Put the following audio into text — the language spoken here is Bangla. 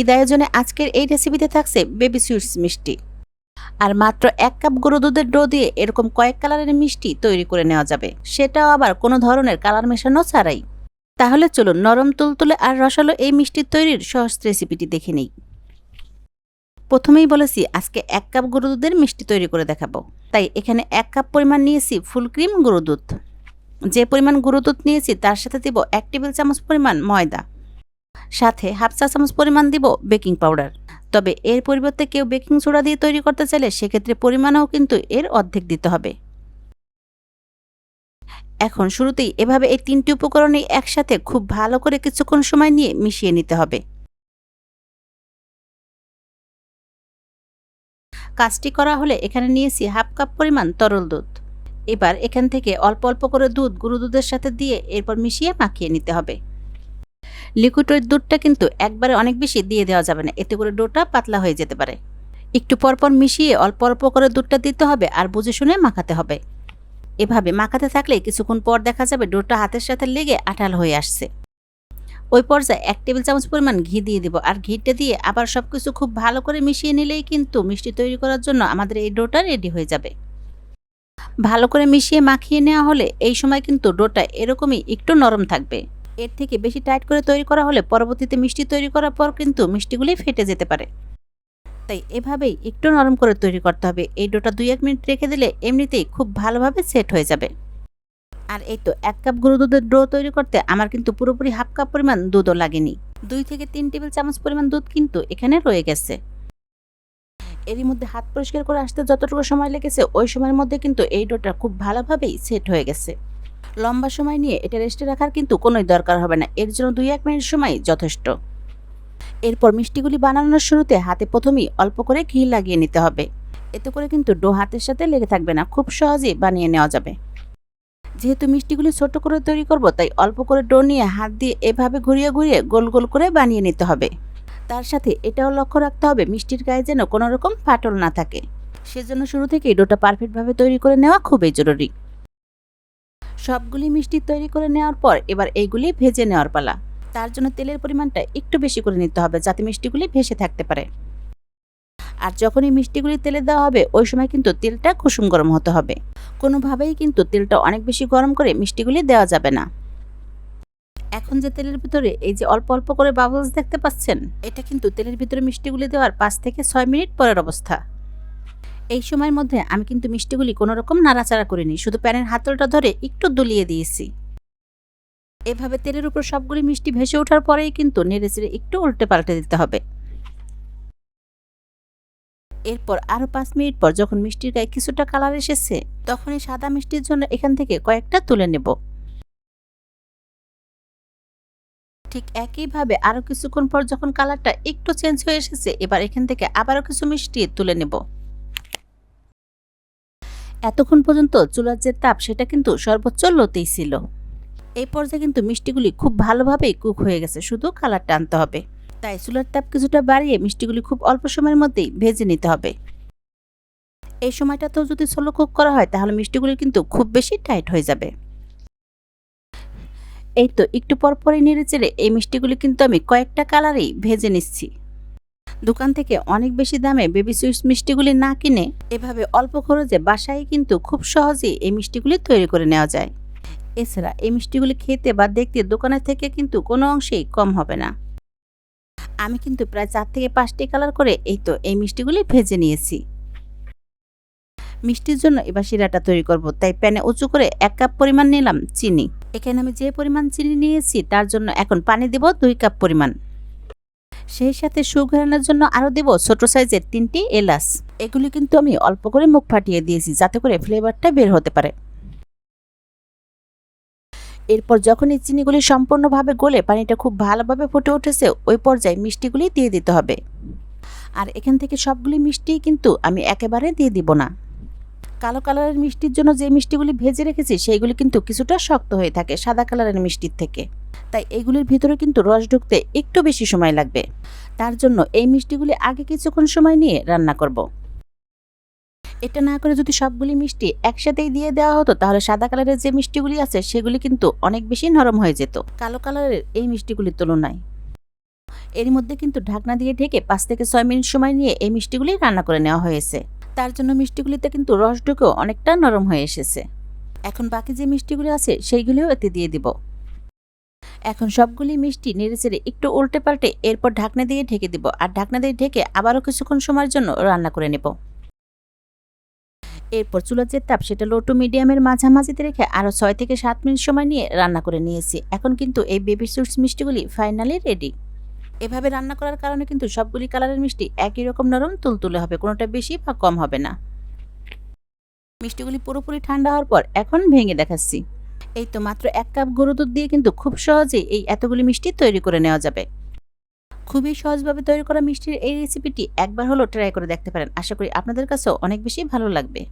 ঈদ আয়োজনে আজকের এই রেসিপিতে থাকছে বেবি সুইটস মিষ্টি। আর মাত্র এক কাপ গরু দুধের ডো দিয়ে এরকম কয়েক কালারের মিষ্টি তৈরি করে নেওয়া যাবে। সেটাও আবার কোনো ধরনের কালার মেশানো ছাড়াই। তাহলে চলুন নরম তুলতুলে আর রসালো এই মিষ্টির তৈরির সহজ রেসিপিটি দেখে নিই। প্রথমেই বলেছি, আজকে এক কাপ গরু দুধের মিষ্টি তৈরি করে দেখাবো। তাই এখানে এক কাপ পরিমাণ নিয়েছি ফুল ক্রিম গরু দুধ। যে পরিমাণ গরু দুধ নিয়েছি তার সাথে দিব এক টেবিল চামচ পরিমাণ ময়দা। সাথে হাফ চা চামচ পরিমাণ দিব বেকিং পাউডার। তবে এর পরিবর্তে কেউ বেকিং সোডা দিয়ে তৈরি করতে চাইলে সেক্ষেত্রে পরিমাণও কিন্তু এর অর্ধেক দিতে হবে। এখন শুরুতেই এভাবে এই তিনটি উপকরণই একসাথে খুব ভালো করে কিছুক্ষণ সময় নিয়ে মিশিয়ে নিতে হবে। কাজটি করা হলে এখানে নিয়েছি হাফ কাপ পরিমাণ তরল দুধ। এবার এখান থেকে অল্প অল্প করে দুধ গুঁড়ো দুধের সাথে দিয়ে এরপর মিশিয়ে মাখিয়ে নিতে হবে। লিকুইড ওই দুধটা কিন্তু একবারে অনেক বেশি দিয়ে দেওয়া যাবে না। এতে করে ডোটা পাতলা হয়ে যেতে পারে। একটু পরপর মিশিয়ে অল্প অল্প করে দুধটা দিতে হবে আর বুঝে শুনে মাখাতে হবে। এভাবে মাখাতে থাকলে কিছুক্ষণ পর দেখা যাবে ডোটা হাতের সাথে লেগে আঠাল হয়ে আসছে। ওই পর্যায়ে এক টেবিল চামচ পরিমাণ ঘি দিয়ে দিব আর ঘিটা দিয়ে আবার সব কিছু খুব ভালো করে মিশিয়ে নিলেই কিন্তু মিষ্টি তৈরি করার জন্য আমাদের এই ডোটা রেডি হয়ে যাবে। ভালো করে মিশিয়ে মাখিয়ে নেওয়া হলে এই সময় কিন্তু ডোটা এরকমই একটু নরম থাকবে। এর থেকে বেশি টাইট করে তৈরি করা হলে পরবর্তীতে মিষ্টি তৈরি করার পর কিন্তু মিষ্টিগুলি ফেটে যেতে পারে। তাই এভাবেই একটু নরম করে তৈরি করতে হবে। এই ডোটা দুই এক মিনিট রেখে দিলে এমনিতেই খুব ভালোভাবে সেট হয়ে যাবে। আর এই তো এক কাপ গরু দুধের ডো তৈরি করতে আমার কিন্তু পুরোপুরি হাফ কাপ পরিমাণ দুধও লাগেনি। দুই থেকে তিন টেবিল চামচ পরিমাণ দুধ কিন্তু এখানে রয়ে গেছে। এরই মধ্যে হাত পরিষ্কার করে আসতে যতটুকু সময় লেগেছে, ওই সময়ের মধ্যে কিন্তু এই ডোটা খুব ভালোভাবেই সেট হয়ে গেছে। লম্বা সময় নিয়ে এটা রেস্টে রাখার কিন্তু কোনোই দরকার হবে না। এর জন্য দুই এক মিনিট সময় যথেষ্ট। এরপর মিষ্টিগুলি বানানোর শুরুতে হাতে প্রথমেই অল্প করে ঘি লাগিয়ে নিতে হবে। এতে করে কিন্তু ডো হাতের সাথে লেগে থাকবে না, খুব সহজেই বানিয়ে নেওয়া যাবে। যেহেতু মিষ্টিগুলি ছোট করে তৈরি করব, তাই অল্প করে ডো নিয়ে হাত দিয়ে এভাবে ঘুরিয়ে ঘুরিয়ে গোল গোল করে বানিয়ে নিতে হবে। তার সাথে এটাও লক্ষ্য রাখতে হবে, মিষ্টির গায়ে যেন কোনো রকম ফাটল না থাকে। সেজন্য শুরু থেকেই ডোটা পারফেক্টভাবে তৈরি করে নেওয়া খুবই জরুরি। সবগুলি মিষ্টি তৈরি করে নেওয়ার পর এবার এইগুলি ভেজে নেওয়ার পালা। তার জন্য তেলের পরিমাণটা একটু বেশি করে নিতে হবে যাতে মিষ্টিগুলি ভেসে থাকতে পারে। আর যখনই মিষ্টিগুলি তেলে দেওয়া হবে, ওই সময় কিন্তু তেলটা কুসুম গরম হতে হবে। কোনোভাবেই কিন্তু তেলটা অনেক বেশি গরম করে মিষ্টিগুলি দেওয়া যাবে না। এখন যে তেলের ভিতরে এই যে অল্প অল্প করে বাবলস দেখতে পাচ্ছেন, এটা কিন্তু তেলের ভিতরে মিষ্টিগুলি দেওয়ার পাঁচ থেকে ছয় মিনিট পরের অবস্থা। এই সময়ের মধ্যে আমি কিন্তু মিষ্টিগুলি কোনো রকম নাড়াচাড়া করিনি, শুধু প্যানের হাতলটা ধরে একটু দুলিয়ে দিয়েছি। এভাবে তেলের উপর সবগুলি মিষ্টি ভেসে ওঠার পরেই কিন্তু নেড়ে চেড়ে একটু উল্টে পাল্টে দিতে হবে। এরপর আরও পাঁচ মিনিট পর যখন মিষ্টির গায়ে কিছুটা কালার এসেছে তখনই সাদা মিষ্টির জন্য এখান থেকে কয়েকটা তুলে নেব। ঠিক একইভাবে আরও কিছুক্ষণ পর যখন কালারটা একটু চেঞ্জ হয়ে এসেছে, এবার এখান থেকে আবারও কিছু মিষ্টি তুলে নেব। এতক্ষণ পর্যন্ত চুলার যে তাপ, সেটা কিন্তু সর্বোচ্চ লোতেই ছিল। এই পর্যায়ে কিন্তু মিষ্টিগুলি খুব ভালোভাবেই কুক হয়ে গেছে, শুধু কালারটা আনতে হবে। তাই চুলার তাপ কিছুটা বাড়িয়ে মিষ্টিগুলি খুব অল্প সময়ের মধ্যেই ভেজে নিতে হবে। এই সময়টাতেও যদি সোলো কুক করা হয়, তাহলে মিষ্টিগুলি কিন্তু খুব বেশি টাইট হয়ে যাবে। এই তো, একটু পর পরই নেড়ে চেড়ে এই মিষ্টিগুলি কিন্তু আমি কয়েকটা কালারেই ভেজে নিচ্ছি। দোকান থেকে অনেক বেশি দামে বেবি সুইটস মিষ্টিগুলি না কিনে এভাবে অল্প খরচে বাসায় কিন্তু খুব সহজেই এই মিষ্টিগুলি তৈরি করে নেওয়া যায়। এছাড়া এই মিষ্টিগুলি খেতে বা দেখতে দোকানের থেকে কিন্তু কোনো অংশেই কম হবে না। আমি কিন্তু প্রায় চার থেকে পাঁচটি কালার করে এই তো এই মিষ্টিগুলি ভেজে নিয়েছি। মিষ্টির জন্য এবার শিরাটা তৈরি করব, তাই প্যানে উঁচু করে এক কাপ পরিমাণ নিলাম চিনি। এখানে আমি যে পরিমাণ চিনি নিয়েছি তার জন্য এখন পানি দেব দুই কাপ পরিমাণ। সেই সাথে সুঘরানোর জন্য আরও দেব ছোট সাইজের তিনটি এলাচ। এগুলি কিন্তু আমি অল্প করে মুখ ফাটিয়ে দিয়েছি, যাতে করে ফ্লেভারটা বের হতে পারে। এরপর যখন এই চিনিগুলি সম্পূর্ণভাবে গলে পানিটা খুব ভালোভাবে ফুটে উঠেছে, ওই পর্যায়ে মিষ্টিগুলি দিয়ে দিতে হবে। আর এখান থেকে সবগুলি মিষ্টি কিন্তু আমি একেবারে দিয়ে দিব না। কালো কালারের মিষ্টির জন্য যে মিষ্টিগুলি ভেজে রেখেছি, সেইগুলি কিন্তু কিছুটা শক্ত হয়ে থাকে সাদা কালারের মিষ্টির থেকে। তাই এইগুলির ভিতরে কিন্তু রস ঢুকতে একটু বেশি সময় লাগবে। তার জন্য এই মিষ্টিগুলি আগে কিছুক্ষণ সময় নিয়ে রান্না করব। এটা না করে যদি সবগুলি মিষ্টি একসাথেই দিয়ে দেওয়া হতো, তাহলে সাদা কালারের যে মিষ্টিগুলি আছে, সেগুলি কিন্তু অনেক বেশি নরম হয়ে যেত। কালো কালারের এই মিষ্টিগুলির তুলনায়। এর মধ্যে কিন্তু ঢাকনা দিয়ে ঢেকে পাঁচ থেকে ছয় মিনিট সময় নিয়ে এই মিষ্টিগুলি রান্না করে নেওয়া হয়েছে। তার জন্য মিষ্টিগুলিতে কিন্তু রস ঢুকেও অনেকটা নরম হয়ে এসেছে। এখন বাকি যে মিষ্টিগুলি আছে, সেইগুলিও এতে দিয়ে দিব। এখন সবগুলি মিষ্টি নেড়ে চেড়ে একটু উল্টে পাল্টে এরপর ঢাকনা দিয়ে ঢেকে দিব আর ঢাকনা দিয়ে ঢেকে আবারও কিছুক্ষণ সময়ের জন্য রান্না করে নেব। এরপর চুলার যে তাপ, সেটা লো টু মিডিয়ামের মাঝামাঝিতে রেখে আরও ছয় থেকে সাত মিনিট সময় নিয়ে রান্না করে নিয়েছি। এখন কিন্তু এই বেবি সুইটস মিষ্টিগুলি ফাইনালি রেডি এভাবে রান্না করার কারণে কিন্তু সবগুলি কালারের মিষ্টি একই রকম নরম তুলতুলে হবে, কোনোটা বেশি বা কম হবে না। মিষ্টিগুলি পুরোপুরি ঠান্ডা হওয়ার পর এখন ভেঙে দেখাচ্ছি। এই তো মাত্র এক কাপ গরু দুধ দিয়ে কিন্তু খুব সহজেই এই এতগুলি মিষ্টি তৈরি করে নেওয়া যাবে। খুবই সহজভাবে তৈরি করা মিষ্টির এই রেসিপিটি একবার হলো ট্রাই করে দেখতে পারেন। আশা করি আপনাদের কাছেও অনেক বেশি ভালো লাগবে।